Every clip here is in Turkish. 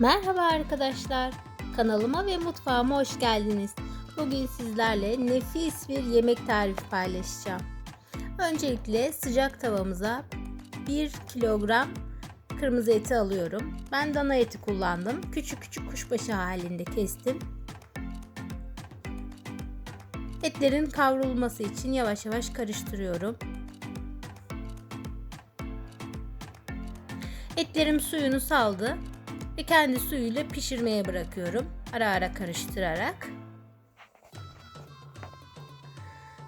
Merhaba arkadaşlar. Kanalıma ve mutfağıma hoş geldiniz. Bugün sizlerle nefis bir yemek tarifi paylaşacağım. Öncelikle sıcak tavamıza 1 kilogram kırmızı eti alıyorum. Ben dana eti kullandım. Küçük küçük kuşbaşı halinde kestim. Etlerin kavrulması için yavaş yavaş karıştırıyorum. Etlerim suyunu saldı ve kendi suyuyla pişirmeye bırakıyorum. Ara ara karıştırarak.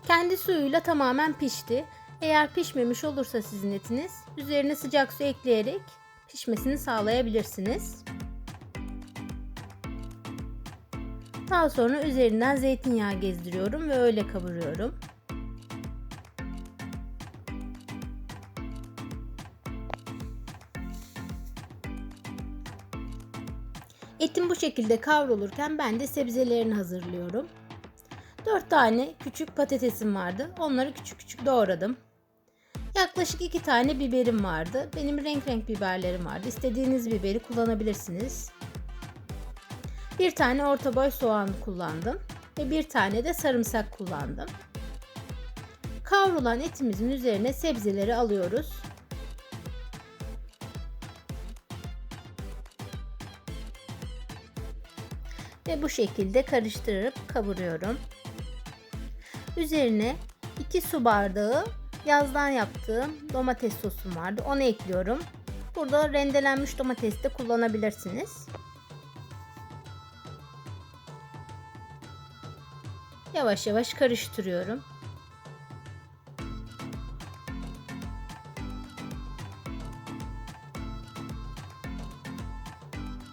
Kendi suyuyla tamamen pişti. Eğer pişmemiş olursa sizin etiniz üzerine sıcak su ekleyerek pişmesini sağlayabilirsiniz. Daha sonra üzerinden zeytinyağı gezdiriyorum ve öyle kavuruyorum. Etim bu şekilde kavrulurken ben de sebzelerini hazırlıyorum. 4 tane küçük patatesim vardı. Onları küçük küçük doğradım. Yaklaşık 2 tane biberim vardı. Benim renk renk biberlerim vardı. İstediğiniz biberi kullanabilirsiniz. Bir tane orta boy soğan kullandım ve bir tane de sarımsak kullandım. Kavrulan etimizin üzerine sebzeleri alıyoruz. Ve bu şekilde karıştırıp kavuruyorum. Üzerine 2 su bardağı yazdan yaptığım domates sosum vardı. Onu ekliyorum. Burada rendelenmiş domates de kullanabilirsiniz. Yavaş yavaş karıştırıyorum.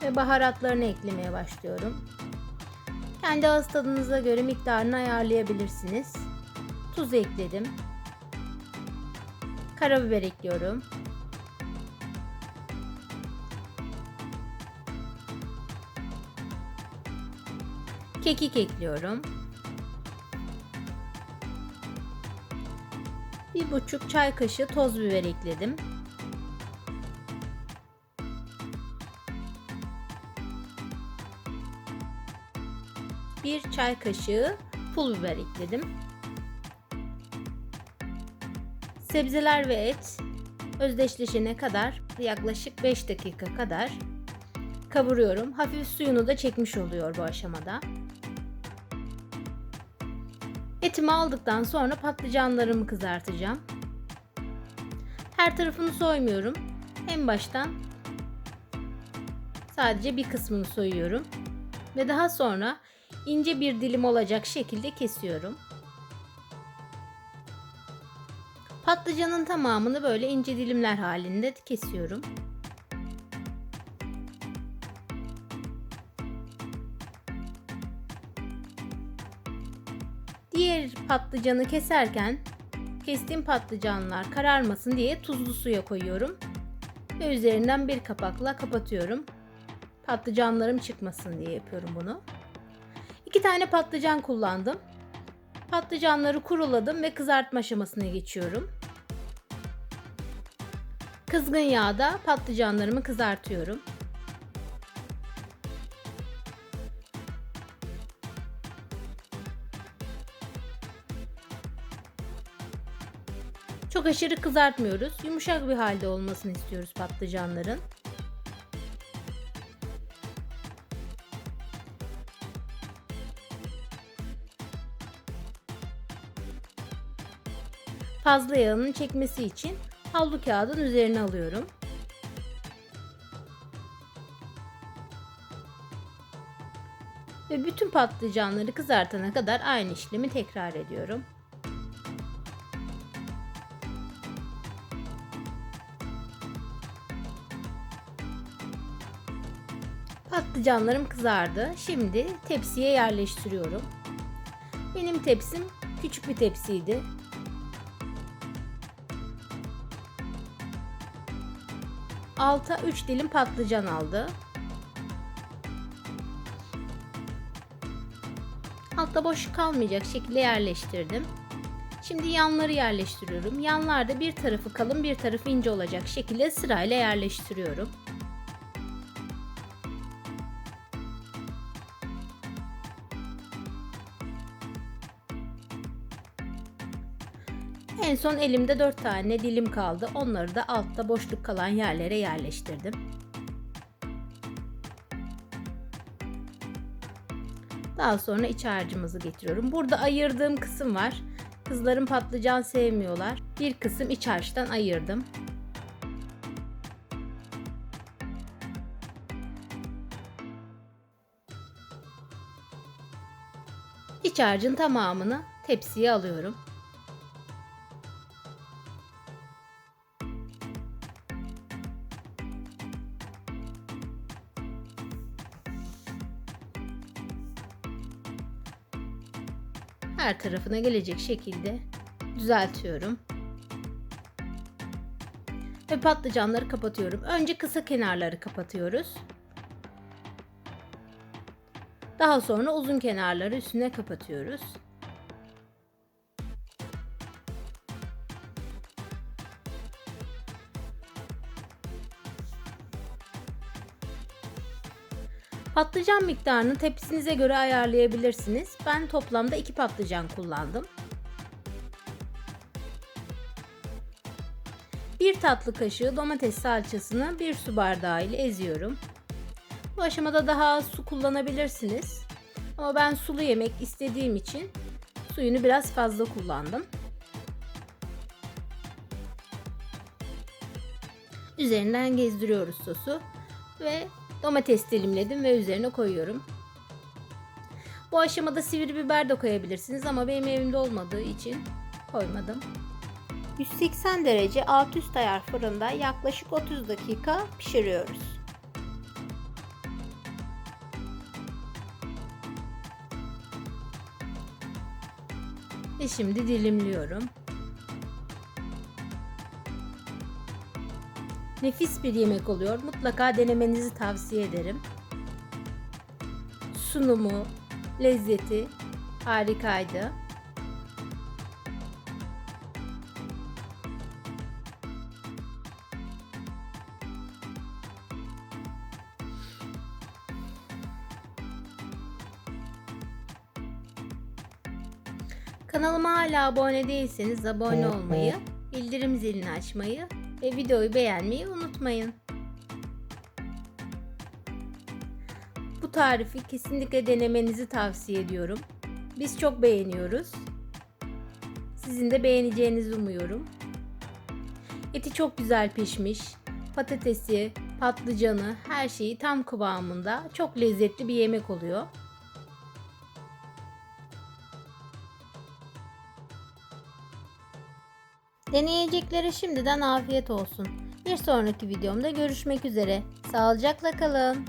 Ve baharatlarını eklemeye başlıyorum. Kendi ağız tadınıza göre miktarını ayarlayabilirsiniz. Tuz ekledim. Karabiber ekliyorum. Kekik ekliyorum. Bir buçuk çay kaşığı toz biber ekledim. Bir çay kaşığı pul biber ekledim. Sebzeler ve et özdeşleşene kadar yaklaşık 5 dakika kadar kavuruyorum. Hafif suyunu da çekmiş oluyor bu aşamada. Etimi aldıktan sonra patlıcanlarımı kızartacağım. Her tarafını soymuyorum. En baştan sadece bir kısmını soyuyorum ve daha sonra ince bir dilim olacak şekilde kesiyorum. Patlıcanın tamamını böyle ince dilimler halinde kesiyorum. Diğer patlıcanı keserken kestiğim patlıcanlar kararmasın diye tuzlu suya koyuyorum ve üzerinden bir kapakla kapatıyorum. Patlıcanlarım çıkmasın diye yapıyorum bunu. 2 tane patlıcan kullandım. Patlıcanları kuruladım ve kızartma aşamasına geçiyorum. Kızgın yağda patlıcanlarımı kızartıyorum. Çok aşırı kızartmıyoruz. Yumuşak bir halde olmasını istiyoruz patlıcanların. Fazla yağının çekmesi için havlu kağıdın üzerine alıyorum. Ve bütün patlıcanları kızartana kadar aynı işlemi tekrar ediyorum. Patlıcanlarım kızardı. Şimdi tepsiye yerleştiriyorum. Benim tepsim küçük bir tepsiydi. Alta 3 dilim patlıcan aldı. Altta boş kalmayacak şekilde yerleştirdim. Şimdi yanları yerleştiriyorum. Yanlarda bir tarafı kalın bir tarafı ince olacak şekilde sırayla yerleştiriyorum. En son elimde 4 tane dilim kaldı. Onları da altta boşluk kalan yerlere yerleştirdim. Daha sonra iç harcımızı getiriyorum. Burada ayırdığım kısım var. Kızlarım patlıcan sevmiyorlar. Bir kısım iç harçtan ayırdım. İç harcın tamamını tepsiye alıyorum. Her tarafına gelecek şekilde düzeltiyorum. Ve patlıcanları kapatıyorum. Önce kısa kenarları kapatıyoruz. Daha sonra uzun kenarları üstüne kapatıyoruz. Patlıcan miktarını tepsinize göre ayarlayabilirsiniz. Ben toplamda 2 patlıcan kullandım. 1 tatlı kaşığı domates salçasını 1 su bardağı ile eziyorum. Bu aşamada daha az su kullanabilirsiniz. Ama ben sulu yemek istediğim için suyunu biraz fazla kullandım. Üzerinden gezdiriyoruz sosu ve domates dilimledim ve üzerine koyuyorum. Bu aşamada sivri biber de koyabilirsiniz ama benim evimde olmadığı için koymadım. 180 derece alt üst ayar fırında yaklaşık 30 dakika pişiriyoruz. Ve şimdi dilimliyorum. Nefis bir yemek oluyor. Mutlaka denemenizi tavsiye ederim. Sunumu, lezzeti harikaydı. Kanalıma hala abone değilseniz abone olmayı, bildirim zilini açmayı ve videoyu beğenmeyi unutmayın. Bu tarifi kesinlikle denemenizi tavsiye ediyorum. Biz çok beğeniyoruz. Sizin de beğeneceğinizi umuyorum. Eti çok güzel pişmiş. Patatesi, patlıcanı, her şeyi tam kıvamında. Çok lezzetli bir yemek oluyor. Deneyeceklere şimdiden afiyet olsun. Bir sonraki videomda görüşmek üzere. Sağlıcakla kalın.